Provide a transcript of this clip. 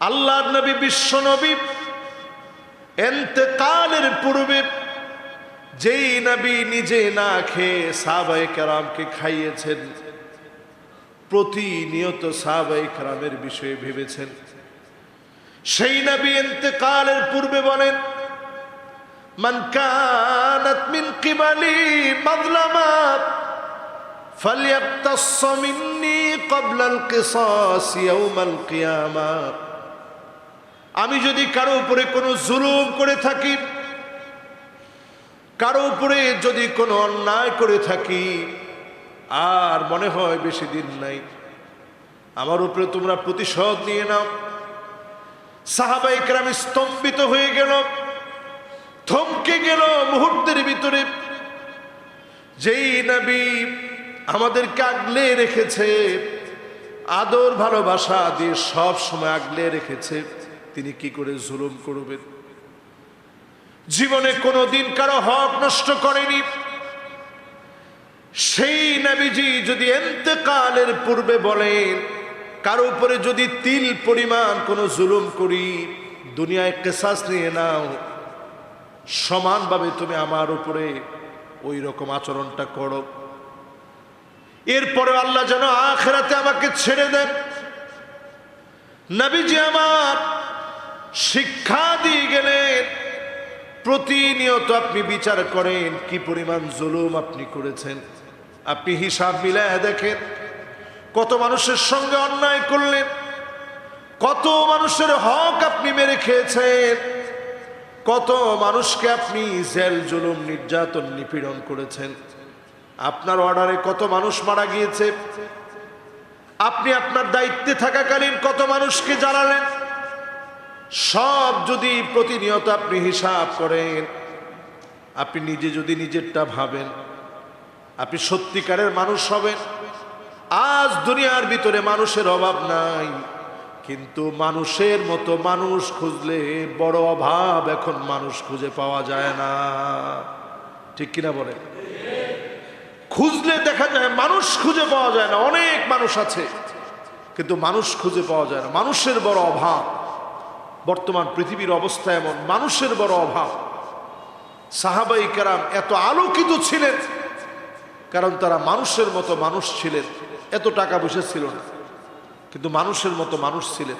আল্লাহর নবী বিশ্ব নবী এতেকালের পূর্বে যেই নবী নিজে না খেয়ে সাহাবাই কেরামকে খাইয়েছেন প্রতিনিয়ত সাহাবাই কেরামের বিষয়ে ভেবেছেন সেই নবী এতেকালের পূর্বে বলেন من كانت من قبلي مظلمة فليقتص مني قبل القصاص يوم القيامة আমি যদি কারও উপরে কোনো জুলুম করে থাকি, কারও উপরে যদি কোনো অন্যায় করে থাকি, আর মনে হয় বেশি দিন নাই, আমার উপরে তোমরা প্রতিশোধ নিয়ে নাও। সাহাবাই কেরাম স্তম্ভিত হয়ে গেল, থমকে গেল মুহূর্তের ভিতরে। যেই নবী আমাদেরকে আগলে রেখেছে, আদর ভালোবাসা দিয়ে সব সময় আগলে রেখেছে। তিনি কি করে জুলুম করবেন? জীবনে কোনো দিন কারও হক নষ্ট করেনি। সেই নবীজি যদি এতেকালের পূর্বে বলেন, কারও উপরে যদি তিল পরিমাণ কোনো জুলুম করি, দুনিয়ায় কেসাস নিয়ে নাও, সমানভাবে তুমি আমার উপরে ওই রকম আচরণটা করো। এরপরে আল্লাহ যেন আখেরাতে আমাকে ছেড়ে দেন। নবীজি আমার শিক্ষা দিয়ে গেলেন প্রতিনিয়ত আপনি বিচার করেন কি পরিমাণ জুলুম আপনি করেছেন। আপনি হিসাব মিলায় দেখেন কত মানুষের সঙ্গে অন্যায় করলেন, কত মানুষের হক আপনি মেরে খেয়েছেন, কত মানুষকে আপনি জেল, জুলুম, নির্যাতন, নিপীড়ন করেছেন। আপনার অর্ডারে কত মানুষ মারা গিয়েছে, আপনি আপনার দায়িত্বে থাকাকালীন কত মানুষকে জ্বালালেন সব যদি প্রতিনিয়ত আপনি হিসাব করেন, আপনি নিজে যদি নিজেরটা ভাবেন, আপনি সত্যিকারের মানুষ হবেন। আজ দুনিয়ার ভিতরে মানুষের অভাব নাই, কিন্তু মানুষের মতো মানুষ খুঁজলে বড় অভাব এখন মানুষ খুঁজে পাওয়া যায় না। ঠিক কিনা বলে? খুঁজলে দেখা যায় মানুষ খুঁজে পাওয়া যায় না, অনেক মানুষ আছে, কিন্তু মানুষ খুঁজে পাওয়া যায় না। মানুষের বড় অভাব। বর্তমান পৃথিবীর অবস্থা এমন, মানুষের বড় অভাব। সাহাবাই কারাম এত আলোকিত ছিলেন, কারণ তারা মানুষের মতো মানুষ ছিলেন, এত টাকা পয়সা ছিল না, কিন্তু মানুষের মতো মানুষ ছিলেন।